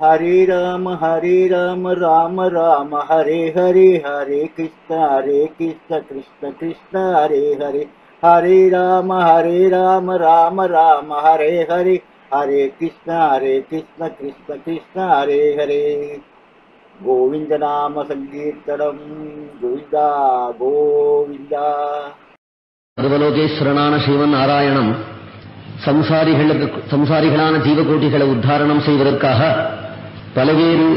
ஹரே ராம ஹரே ராம ராம ராம ஹரே ஹரே ஹரே கிருஷ்ண ஹரே கிருஷ்ண கிருஷ்ண கிருஷ்ண ஹரே ஹரே. ஹரே ராம ஹரே ராம ராம ராம ஹரே ஹரே. ஹரே கிருஷ்ண ஹரே கிருஷ்ண கிருஷ்ண கிருஷ்ண ஹரே ஹரே. கோவிந்த நாம சங்கீர்த்தனம். கோவிந்தா கோவிந்தா. சர்வலோகேஸ்வரனான சிவன் நாராயணம் சம்சாரிகளுக்கு சம்சாரிகளான ஜீவகோட்டிகளை உத்தாரணம் செய்வதற்காக பலவேறு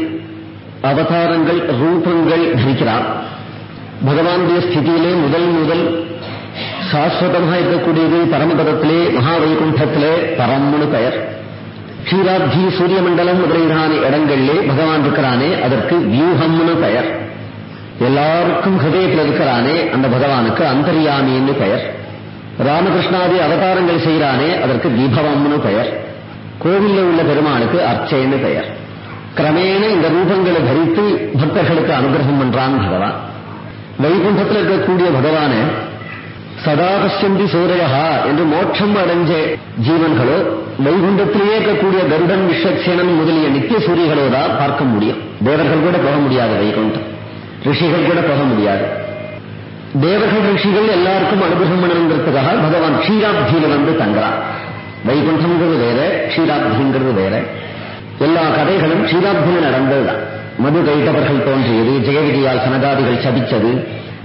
அவதாரங்கள் ரூபங்கள் தரிக்கிறார் பகவானுடைய ஸ்திதியிலே முதல் முதல் சாஸ்வதமாக இருக்கக்கூடியது பரமபதத்திலே மகாவைகுண்டத்திலே பரம்னு பெயர். க்ஷீராப்தி சூரிய மண்டலம் முதலீடான இடங்களிலே பகவான் இருக்கிறானே அதற்கு வியூகம்னு பெயர். எல்லாருக்கும் ஹதயத்தில் இருக்கிறானே அந்த பகவானுக்கு அந்தரியாமின்னு பெயர். ராமகிருஷ்ணாதி அவதாரங்கள் செய்கிறானே அதற்கு விபவம்னு பெயர். கோவிலில் உள்ள பெருமானுக்கு அர்ச்சைன்னு பெயர். கிரமேண இந்த ரூபங்களை தரித்து பக்தர்களுக்கு அனுகிரகம் பண்றான் பகவான். வைகுண்டத்தில் இருக்கக்கூடிய பகவான சதாபஷ்யந்தி சூரையா என்று மோட்சம் அடைஞ்ச ஜீவன்களோ வைகுண்டத்திலேயே இருக்கக்கூடிய கருடன் விஸ்வக்சேனன் முதலிய நித்திய சூரியர்களோ தான் பார்க்க முடியும். தேவர்கள் கூட போக முடியாது வைகுண்டம். ரிஷிகள் கூட போக முடியாது. தேவர்கள் ரிஷிகள் எல்லாருக்கும் அனுகிரகம் பண்ணணுங்கிறதுக்காக பகவான் க்ஷீராப்தியில வந்து தங்குறான். வைகுண்டம்ங்கிறது வேற க்ஷீராப்திங்கிறது வேற. எல்லா கதைகளும் க்ஷீராப்தியில் நடந்ததுதான். மது கைட்டவர்கள் தோன்றியது ஜெயவிதியால் சனகாதிகள் சபிச்சது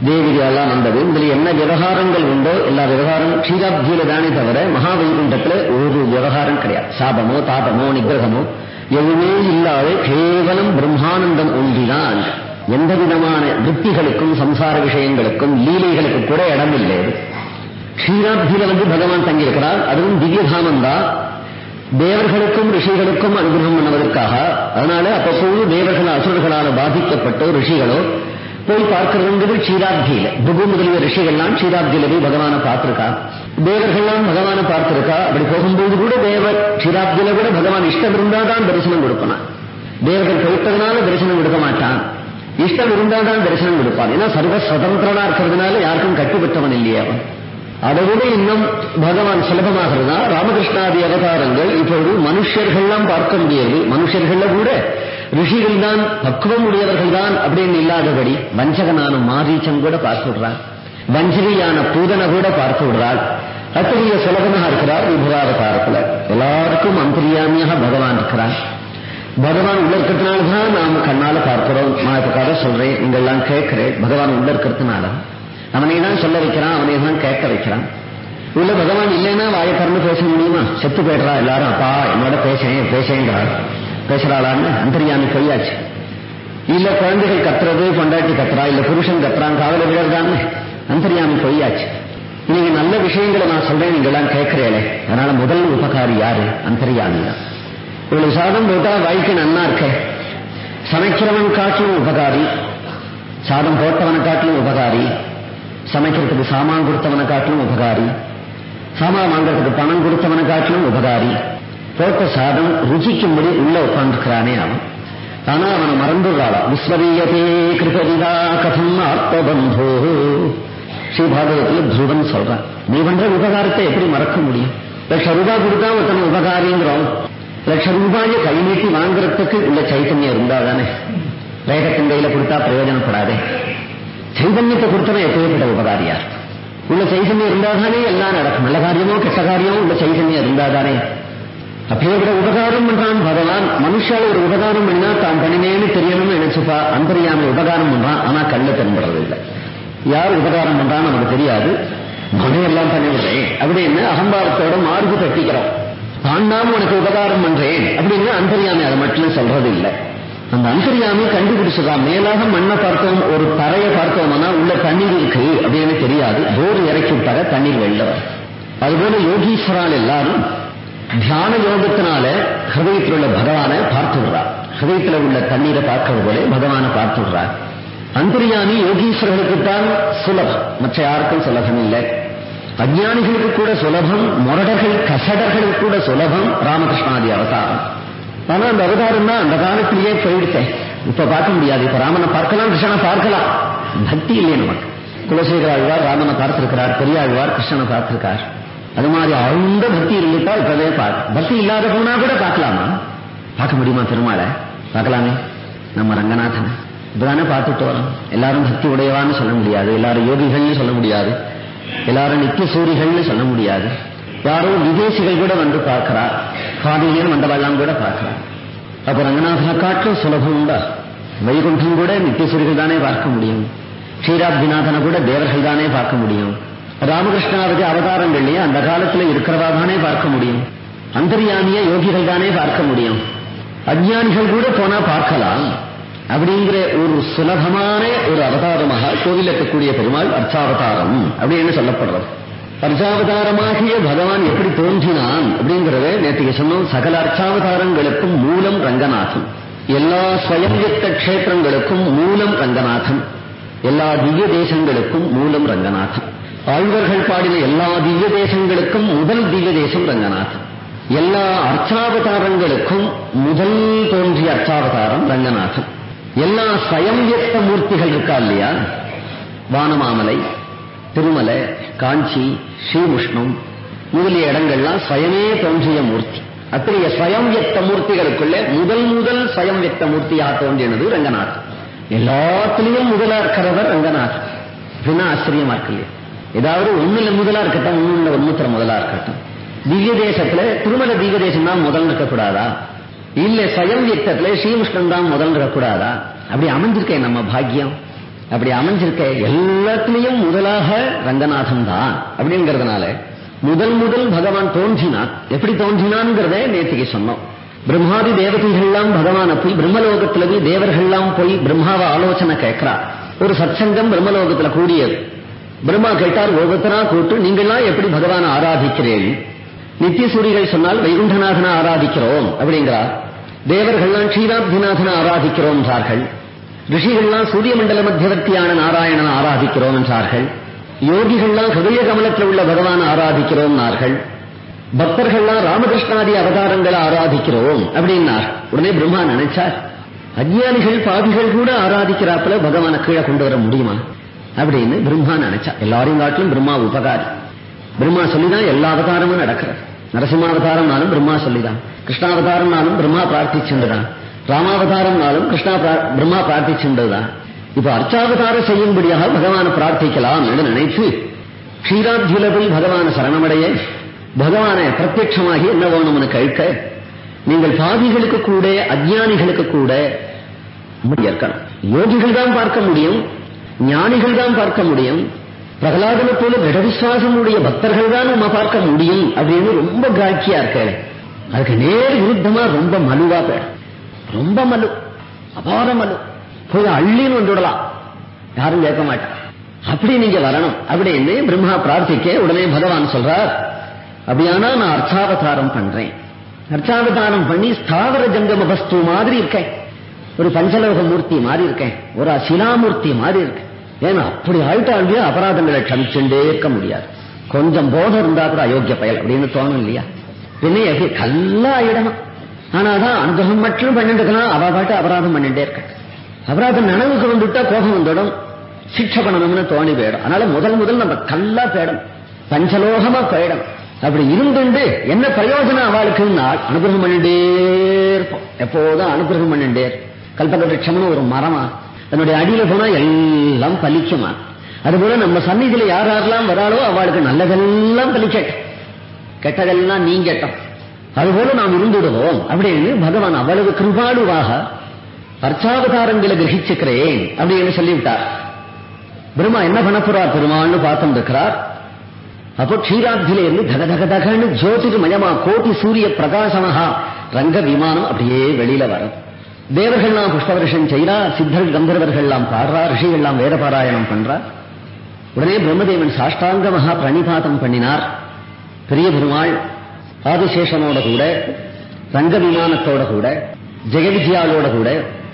தேவிதியெல்லாம் வந்தது இதில் என்ன விவகாரங்கள் உண்டோ எல்லா விவகாரம் க்ஷீராப்தியில தானே தவிர மகா வைகுண்டத்துல ஒரு விவகாரம் கிடையாது. சாபமோ தாபமோ நிகிரகமோ எதுவுமே இல்லாத கேவலம் பிரம்மானந்தம் ஒன்றிதான். எந்த விதமான திருப்திகளுக்கும் சம்சார விஷயங்களுக்கும் லீலைகளுக்கு கூட இடமில்லை. க்ஷீராப்தியில வந்து பகவான் தங்கியிருக்கிறார். அதுவும் திவ்யதாமம் தான் தேவர்களுக்கும் ரிஷிகளுக்கும் அனுகிரகம் பண்ணுவதற்காக. அதனால அப்பப்போது தேவர்கள் அசுரர்களால் பாதிக்கப்பட்டோ ரிஷிகளோ போய் பார்க்கிறதுங்கிறது சீராப்தியில புகு முதலிய ரிஷிகள்லாம் சீராப்தியில போய் பகவானை பார்த்திருக்கா? தேவர்கள்லாம் பகவானை பார்த்திருக்கா? அப்படி போகும்போது கூட தேவ சீராப்தியில கூட பகவான் இஷ்டம் இருந்தாதான் தரிசனம் கொடுப்பான்? தேவர்கள் கழித்ததுனால தரிசனம் கொடுக்க மாட்டான். இஷ்டம் இருந்தால்தான் தரிசனம் கொடுப்பான். ஏன்னா சர்வ சுதந்திரனா இருக்கிறதுனால யாருக்கும் கட்டுப்பட்டவன் இல்லையே அவன். அதை விட இன்னும் பகவான் சுலபமாகிறதா? ராமகிருஷ்ணாதி அவதாரங்கள் இப்பொழுது மனுஷர்கள்லாம் பார்க்க முடியாது மனுஷர்கள்ல கூட ரிஷிகள் தான் பக்குவம் உடையவர்கள் தான் அப்படின்னு இல்லாதபடி வஞ்சகனான மாரீச்சம் கூட பார்த்து விடுறான். வஞ்சகியான பூதனை கூட பார்த்து விடுறாள். அத்தகைய சுலபமாக இருக்கிறார் விபவாவதாரத்துல எல்லாருக்கும் அந்தரியாமியாக பகவான் இருக்கிறான் பகவான் உள்ள இருக்கிறதுனாலதான் நாம கண்ணால பார்க்கிறோம். நான் இப்ப கதை சொல்றேன் இங்கெல்லாம் கேட்கிறேன். பகவான் உள்ள இருக்கிறதுனால அவனை தான் சொல்ல வைக்கிறான் அவனை தான் கேட்க வைக்கிறான் உள்ள பகவான் இல்லைன்னா வாயை திறந்து பேச முடியுமா? செத்து போயிடுறா எல்லாரும். அப்பா என்னோட பேசேன் பேசேங்கிறாள் பேசுறாளான்னு அந்தரியாமி பொய்யாச்சு இல்ல குழந்தைகள் கத்துறது பொண்டாட்டி கத்துறா இல்ல புருஷன் கத்துறான் காவல விழர்தான்னு அந்தரியாமி பொய்யாச்சு நீங்க நல்ல விஷயங்களை நான் சொல்றேன் நீங்க எல்லாம் கேட்கிறீங்களே அதனால முதல் உபகாரி யாரு? அந்தரியாமி தான். இவ்வளவு சாதம் போட்டா வாய்க்கு நன்னா இருக்க. சமைக்கிறவன் காட்டிலும் உபகாரி சாதம் போட்டவனை காட்டிலும் உபகாரி சமைக்கிறதுக்கு சாமான் கொடுத்தவனை காட்டிலும் உபகாரி. சாமான் வாங்கறதுக்கு பணம் கொடுத்தவனை காட்டிலும் உபகாரி. போட்ட சாதம் ருச்சிக்கும்படி உள்ள உட்காந்துக்கிறானே அவன். ஆனா அவனை மறந்துடுறாளா விஸ்வரீயதே கிருபதிதா கதம் ஆத்மபந்தோ. ஸ்ரீபாகவத்தில் துருவன் சொல்றான். நீ பண்ற உபகாரத்தை எப்படி மறக்க முடியும்? லட்ச ரூபாய் கொடுத்தா ஒருத்தன உபகாரிங்கிறோம். லட்ச ரூபாயை கை நீட்டி வாங்குறதுக்கு உள்ள சைத்தன்யம் இருந்தா தானே? வேகத்தின் கையில கொடுத்தா பிரயோஜனப்படாதே. சைதன்யத்தை கொடுத்தவன் எப்பேற்பட்ட உபகாரியார் உள்ள சைதன்யம் இருந்தாதானே எல்லாம் நடக்கும் நல்ல காரியமோ கெட்ட காரியமோ உள்ள சைதன்யம் இருந்தாதானே அப்பேற்பட்ட உபகாரம் பண்றான் பகவான் மனுஷால ஒரு உபகாரம் பண்ணினா தான் பண்ணினேன்னு தெரியணும்னு நினைச்சுப்பா அந்தரியாம உபகாரம் பண்றான் ஆனா கல்ல தென்படுறது இல்லை யார் உபகாரம் பண்றான்னு நமக்கு தெரியாது மனையெல்லாம் எல்லாம் விடுறேன் அப்படின்னு அகம்பாரத்தோட மார்பு தட்டிக்கிறோம் நாம் உனக்கு உபகாரம் பண்றேன் அப்படின்னு அந்தரியாமை அதை மட்டும் சொல்றது இல்லை அந்த அந்தரியாமி கண்டுபிடிச்சதா? மேலாக மண்ணை பார்த்தோம் ஒரு தரையை பார்த்தோம்னா உள்ள தண்ணீர் இருக்கு அப்படின்னு தெரியாது. போர் இறக்கி விட்டார தண்ணீர் வெளில வரும். அதுபோல யோகீஸ்வரால் எல்லாரும் தியான யோகத்தினால ஹதயத்தில் உள்ள பகவானை பார்த்து விடுறார். உள்ள தண்ணீரை பார்க்கறது போல பகவானை பார்த்து விடுறார். அந்தரியாமி யோகீஸ்வரர்களுக்குத்தான் சுலபம். மற்ற யாருக்கும் சுலபம் இல்லை. அஜ்ஞானிகளுக்கு கூட சுலபம் முரடர்கள் கசடர்களுக்கு கூட சுலபம் ராமகிருஷ்ணாதி அவதாரம். ஆனா அந்த அவதாரம் தான் அந்த காலத்திலேயே போயிடுச்சேன். இப்ப பார்க்க முடியாது. இப்ப ராமனை பார்க்கலாம் கிருஷ்ணனை பார்க்கலாம். பக்தி இல்லையே நமக்கு. குலசேகர ஆழ்வார் ராமனை பார்த்திருக்கிறார் பெரியாழ்வார் கிருஷ்ணனை பார்த்திருக்கார். அது மாதிரி ஆழ்ந்த பக்தி இருந்துட்டா இப்பவே பார்க்க பக்தி இல்லாத போனா கூட பார்க்கலாமா? பார்க்க முடியுமா திருமாலை? பார்க்கலாமே. நம்ம ரங்கநாதன். இப்பதானே பார்த்துட்டு வரோம். எல்லாரும் பக்தி உடையவான்னு சொல்ல முடியாது. எல்லாரும் யோகிகள்னு சொல்ல முடியாது. எல்லாரும் நித்திய சூரிகள்னு சொல்ல முடியாது. யாரோ விதேசிகள் கூட வந்து பார்க்கிறா பாதியிலேயும் வந்தவெல்லாம் கூட பார்க்கலாம் அப்ப ரங்கநாதனை காட்டிலும் சுலபம் உண்டா வைகுண்டம் கூட நித்தியசூரிகள் தானே பார்க்க முடியும் ஸ்ரீராப்திநாதனை கூட தேவர்கள் தானே பார்க்க முடியும் ராமகிருஷ்ணாவுக்கு அவதாரங்கள்லயே அந்த காலத்துல இருக்கிறவா தானே பார்க்க முடியும் அந்தரியாமிய யோகிகள் தானே பார்க்க முடியும் அஜ்ஞானிகள் கூட போனா பார்க்கலாம் அப்படிங்கிற ஒரு சுலபமான ஒரு அவதாரமாக கோவில் இருக்கக்கூடிய பெருமாள் அர்த்தாவதாரம் அப்படின்னு சொல்லப்படுறது பஞ்சாவதாரமாகிய பகவான் எப்படி தோன்றினான் அப்படிங்கறத நேற்று சொன்னோம். சகல அர்ச்சாவதாரங்களுக்கும் மூலம் ரங்கநாதன். எல்லா ஸ்வயம்யுக்த கஷேத்திரங்களுக்கும் மூலம் ரங்கநாதன். எல்லா திவ்ய தேசங்களுக்கும் மூலம் ரங்கநாதன். ஆழ்வர்கள் பாடின எல்லா திவ்ய தேசங்களுக்கும் முதல் திவ்ய தேசம் ரங்கநாதன். எல்லா அர்ச்சாவதாரங்களுக்கும் முதல் தோன்றிய அர்ச்சாவதாரம் ரங்கநாதன். எல்லா ஸ்வயம்யக்த மூர்த்திகள் இருக்கா இல்லையா? வானமாமலை திருமலை காஞ்சி ஸ்ரீமுஷ்ணம் முதலிய இடங்கள்லாம் சுயமே தோன்றிய மூர்த்தி. அத்தகைய சுயம் வியக்த மூர்த்திகளுக்குள்ள முதல் முதல் சுயம் வியக்த மூர்த்தியா தோன்றினது? ரங்கநாத். எல்லாத்திலையும் முதலா இருக்கிறவர் ரங்கநாத். அப்படின்னா ஆச்சரியமா இருக்கு இல்லையா? ஏதாவது ஒண்ணுல முதலா இருக்கட்டும் ஒண்ணுல ஒன்னுத்திர முதலா இருக்கட்டும். திவ்ய தேசத்துல திருமல திவ்ய தேசம் தான் முதல் இருக்கக்கூடாதா இல்ல ஸ்வயம் வியக்தத்துல ஸ்ரீமுஷ்ணம் தான் முதல் இருக்கக்கூடாதா அப்படி அமைஞ்சிருக்கேன் நம்ம பாக்கியம். அப்படி அமைஞ்சிருக்க எல்லாத்திலையும் முதலாக ரங்கநாதன் தான் அப்படிங்கிறதுனால முதல் முதல் பகவான் தோன்றினான் எப்படி தோன்றினான்ங்கிறத நேற்றுக்கு சொன்னோம். பிரம்மாதி தேவதைகள்லாம் பகவான போய் பிரம்மலோகத்துல போய் தேவர்கள்லாம் போய் பிரம்மாவை ஆலோசனை கேட்கிறா ஒரு சத்சங்கம் பிரம்மலோகத்துல கூடியது. பிரம்மா கேட்டார் ஒவ்வொருத்தரா கூட்டு நீங்கள்லாம் எப்படி பகவானை ஆராதிக்கிறீர்கள் நித்தியசூரிகள் சொன்னால் வைகுண்டநாதனை ஆராதிக்கிறோம் அப்படிங்கிறார். தேவர்கள்லாம் ஸ்ரீராப்திநாதனை ஆராதிக்கிறோம் என்றார்கள் ரிஷிகள்லாம் சூரிய மண்டல மத்தியவர்த்தியான நாராயணன் ஆராதிக்கிறோம் என்றார்கள். யோகிகள்லாம் ஹிருதய கமலத்தில் உள்ள பகவான் ஆராதிக்கிறோம் நார்கள் பக்தர்கள்லாம் ராமகிருஷ்ணாதி அவதாரங்களை ஆராதிக்கிறோம் அப்படின்னார். உடனே பிரம்மா நினைச்சார் அஜ்ஞானிகள் பாதிகள் கூட ஆராதிக்கிறாப்புல பகவானை கீழே கொண்டு வர முடியுமா? அப்படின்னு பிரம்மா நினைச்சா எல்லாரையும் காட்டிலும் பிரம்மா உபகாரி. பிரம்மா சொல்லிதான் எல்லா அவதாரமும் நடக்கிறது. நரசிம்மாவதாரம்னாலும் பிரம்மா சொல்லிதான். கிருஷ்ணாவதாரம்னாலும் பிரம்மா பிரார்த்திச்சுண்டுதான் ராமாவதாரம்னாலும் கிருஷ்ணா பிரம்மா பிரார்த்திச்சுண்டதுதான் இப்ப அர்ச்சாவதாரம் செய்யும்படியாக பகவான பிரார்த்திக்கலாம் என்று நினைத்து க்ஷீராத்தியில போய் பகவான சரணமடைய பகவானை பிரத்யட்சமாகி என்ன வேணும்னு கேட்க நீங்கள் பாதிகளுக்கு கூட அஜ்ஞானிகளுக்கு கூட இருக்கணும் யோகிகள் தான் பார்க்க முடியும் ஞானிகள் தான் பார்க்க முடியும் பிரகலாதனை போல திட விசுவாசமுடைய பக்தர்கள் தான் நம்ம பார்க்க முடியும் அப்படின்னு ரொம்ப காட்சியா இருக்க. அதுக்கு நேர் விருத்தமா ரொம்ப மலுவா பேர். ரொம்ப மலு அபார மலு போய் அள்ளின்னு வந்துடலாம். யாரும் கேட்க மாட்டான். அப்படி நீங்க வரணும். அப்படின்னு பிரம்மா பிரார்த்திக்க உடனே பகவான் சொல்றார். அப்படியானா நான் அர்ச்சாவதாரம் பண்றேன். அர்ச்சாவதாரம் பண்ணி ஸ்தாவர ஜங்கம வஸ்து மாதிரி இருக்கேன். ஒரு பஞ்சலோக மூர்த்தி மாதிரி இருக்கேன். ஒரு சிலாமூர்த்தி மாதிரி இருக்கேன். ஏன்னா அப்படி ஆயிட்டாண்டியா அபராதங்களை க்ஷமிச்சுட்டே இருக்க முடியாது. கொஞ்சம் போதம் இருந்தா கூட அயோக்கிய பயல் அப்படின்னு தோணும் இல்லையா? பின்ன எப்படி கல்லா இடமா ஆனாதான் அனுகிரகம் மட்டும் பண்ணிட்டு இருக்கலாம் அவ பாட்டு அபராதம் பண்ணிட்டே இருக்க. அபராதம் நனவுக்கு வந்துட்டா கோபம் வந்துடும் சிக்ஷை பண்ணணும்னு தோணி போயிடும். அதனால முதல் முதல் நம்ம கல்லா போயிடும் பஞ்சலோகமா போயிடும் அப்படி இருந்துண்டு என்ன பிரயோஜனம் அவளுக்குன்னா அனுகிரகம் பண்ணிட்டே இருப்போம். எப்போதும் அனுகிரகம் பண்ணிட்டே கல்பகட்சம்னு ஒரு மரமா தன்னுடைய அடியில போனா எல்லாம் பலிக்குமா. அதுபோல நம்ம சந்நிதியில யார் யாரெல்லாம் வராளோ அவளுக்கு நல்லதெல்லாம் பலிக்கட்டும். கெட்டதெல்லாம் நீங்கட்டும். அதுபோல நாம் இருந்துடுவோம். அப்படின்னு பகவான் அவ்வளவு கிருபாளுவாக அர்ச்சாவதாரங்களை கிரகிச்சுக்கிறேன் அப்படின்னு சொல்லிவிட்டார். பிரம்மா என்ன பண்ண போறார்? பெருமாள்னு பார்த்துட்டு இருக்கிறார் அப்போ க்ஷீராத்தில இருந்து தக தக தகன்னு கோட்டி சூரிய பிரகாசமகா ரங்க விமானம் அப்படியே வெளியில வரும். தேவர்கள்லாம் புஷ்பவருஷம் செய்யறா சித்தர்கள் கந்தர்வர்கள்லாம் பாடுறா ரிஷிகள்லாம் வேத பாராயணம் பண்றா. உடனே பிரம்மதேவன் சாஷ்டாங்கமாக பிரணிபாதம் பண்ணினார். பெரிய பெருமாள் ஆதிசேஷனோட கூட ரங்க விமானத்தோட கூட ஜெகவிஜயாலோட கூட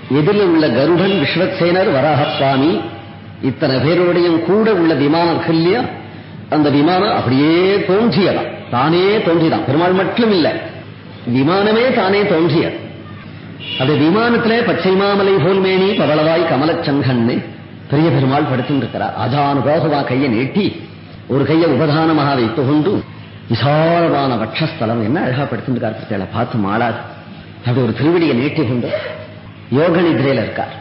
எதிரில் உள்ள கருடன் விஸ்வசேனர் வராகசுவாமி இத்தனை பேரோடையும் கூட உள்ள விமானம் இல்லையா? அந்த விமானம் அப்படியே தோன்றியதான் தானே தோன்றியதான் பெருமாள் மட்டும் இல்ல. விமானமே தானே தோன்றிய அது விமானத்திலே பச்சை மாமலை போல்மேனி பவளவாய் கமலச்சங்கன்னு பெரிய பெருமாள் படுத்துருக்கிறார். அஜானுபோகமா கையை நீட்டி ஒரு கையை உபதானமாக வைத்துக் கொண்டு விசாலமான வட்சஸ்தலம். என்ன அழகா படுத்துருக்கார் பார்த்து மாளாது அப்படி ஒரு திருவடியை நீட்டி கொண்டு யோக நித்ரையில இருக்கார்.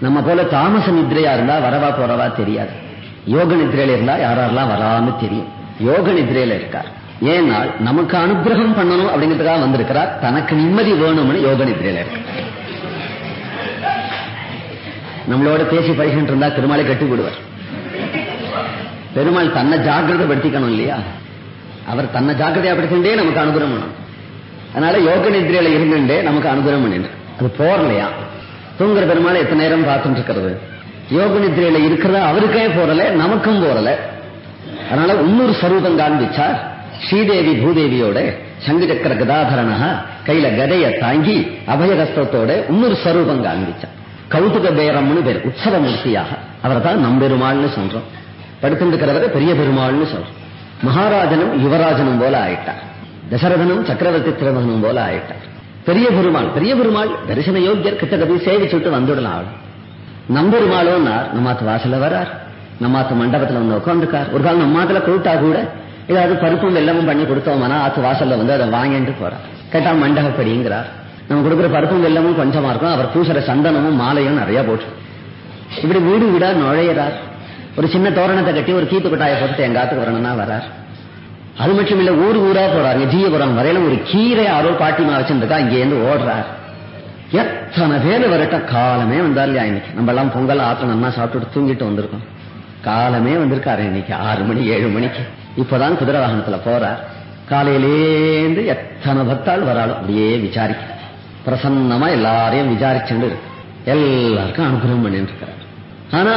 நம்ம போல தாமச நித்ரையா இருந்தா வரவா போறவா தெரியாது. யோக நித்ரையில இருந்தா யாரெல்லாம் வராம தெரியும். யோக நித்ரையில இருக்கார். ஏனால் நமக்கு அனுகிரகம் பண்ணணும் அப்படிங்கிறதுக்காக வந்திருக்கிறார். தனக்கு நிம்மதி வேணும்னு யோக நித்ரையில இருக்கார். நம்மளோட பேசி பழகிட்டு இருந்தா திருமாலை கட்டி விடுவார் பெருமாள் தன்னை ஜாக்கிரதைப்படுத்திக்கணும் இல்லையா? அவர் தன்னை ஜாக்கிரதைப்படுத்திட்டே நமக்கு அனுகிரம் பண்ணும். அதனால யோக நிதிரையில இருந்துட்டே நமக்கு அனுகிரம் பண்ணிட்டு. அது போறலையா? தூங்குற பெருமாள் எத்தனை நேரம் பார்த்துட்டு இருக்கிறது? யோக நிதிரையில இருக்கிறத அவருக்கே போறல நமக்கும் போறல. அதனால இன்னொரு ஸ்வரூபம் காண்பிச்சார். ஸ்ரீதேவி பூதேவியோட சங்கு சக்கர கதாதரனா கையில கதைய தாங்கி அபயகஸ்தத்தோட இன்னொரு ஸ்வரூபம் காண்பிச்சார். கௌதுக பேரம்னு பேர் உற்சவ மூர்த்தியாக அவரை தான் நம்பெருமாள்னு சொல்றோம். படுத்திருக்கிறவரை பெரிய பெருமாள்னு சொல்றோம். மகாராஜனும் யுவராஜனும் போல ஆயிட்டார். தசரதனும் சக்கரவர்த்தி திருமகனும் போல ஆயிட்டார். பெரிய பெருமாள் பெரிய பெருமாள் தரிசன யோக்கியர் கிட்ட போய் சேவிச்சுட்டு வந்துடலாம். அவள் நம்பெருமாளோன்னார் நம்மாத்து வாசல்ல வரார். நம்மாத்து மண்டபத்துல வந்து உட்காந்துருக்கார் ஒரு காலம் நம்மாத்துல கூட்டா கூட ஏதாவது பருப்பும் வெள்ளமும் பண்ணி கொடுத்தோம்னா ஆத்து வாசல்ல வந்து அதை வாங்கிட்டு போறார். கேட்டா மண்டபப்படிங்கிறார். நம்ம கொடுக்குற பருப்பும் வெள்ளமும் கொஞ்சமா இருக்கும். அவர் பூசுற சந்தனமும் மாலையும் நிறைய போட்டு. இப்படி வீடு வீடா நுழையிறார். ஒரு சின்ன தோரணத்தை கட்டி ஒரு கீத்து கொட்டாயை போட்டு எங்காத்துக்கு வரணும்னா வரார். அது மட்டும் இல்ல ஊர் ஊரா போறார் ஜீயபுரம் வரையில ஒரு கீரை யாரோ பாட்டிமா வச்சிருக்கா இங்க இருந்து ஓடுறார். எத்தனை பேர் வரட்ட காலமே வந்தார் இல்லையா இன்னைக்கு? நம்ம எல்லாம் பொங்கல் ஆத்துல நல்லா சாப்பிட்டுட்டு தூங்கிட்டு வந்திருக்கோம். காலமே வந்திருக்காரு இன்னைக்கு ஆறு மணி ஏழு மணிக்கு. இப்பதான் குதிரை வாகனத்துல போறார். காலையிலேந்து எத்தனை பக்தாள் வராலும் அப்படியே விசாரிக்க பிரசன்னமா எல்லாரையும் விசாரிச்சுட்டு இருக்கு. எல்லாருக்கும் அனுகிரகம் பண்ணிட்டு இருக்கிறார் ஆனா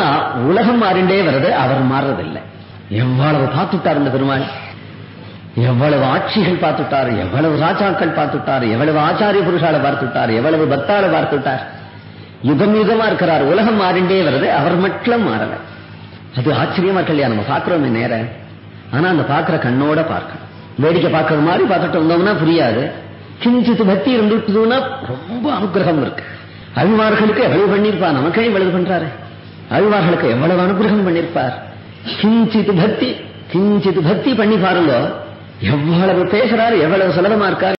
உலகம் மாறிண்டே வருது அவர் மாறுறதில்லை. எவ்வளவு பார்த்துட்டார் இந்த பெருமாள்? எவ்வளவு ஆட்சிகள் பார்த்துட்டார் எவ்வளவு ராஜாக்கள் பார்த்துட்டார் எவ்வளவு ஆச்சாரிய புருஷால பார்த்துட்டார் எவ்வளவு பக்தால பார்த்துட்டார். யுகம் யுகமா இருக்கிறார் உலகம் மாறிண்டே வருது அவர் மட்டும் மாறல. அது ஆச்சரியமா இல்லையா? நம்ம பார்க்கிறோமே நேர. ஆனா அந்த பார்க்கிற கண்ணோட பார்க்கணும். வேடிக்கை பார்க்கற மாதிரி பார்த்துட்டு வந்தோம்னா புரியாது. கிஞ்சித்து பக்தி இருந்துட்டுதுன்னா ரொம்ப அனுகிரகம் இருக்கு. அபிமார்களுக்கு எவ்வளவு பண்ணிருப்பார் நமக்கே இவ்வளவு பண்றாரு. அழ்வார்களுக்கு எவ்வளவு அனுகிரகம் பண்ணிருப்பார்? கிஞ்சித் பக்தி கிஞ்சித் பக்தி பண்ணி பாருங்க. எவ்வளவு பேசுறாரு எவ்வளவு சுலபமா இருக்காரு.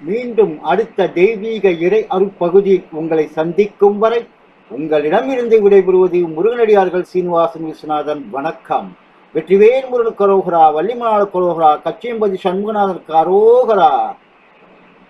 மீண்டும் அடுத்த தெய்வீக இறை அருப்பகுதி உங்களை சந்திக்கும் வரை உங்களிடமிருந்து விடைபெறுவது முருகனடியார்கள் சீனிவாசன் விஸ்வநாதன். வணக்கம். வெற்றிவேல் முருகன் கரோகரா வள்ளிமலாள கரோகரா கச்சியம்பதி சண்முகநாதன் கரோகரா.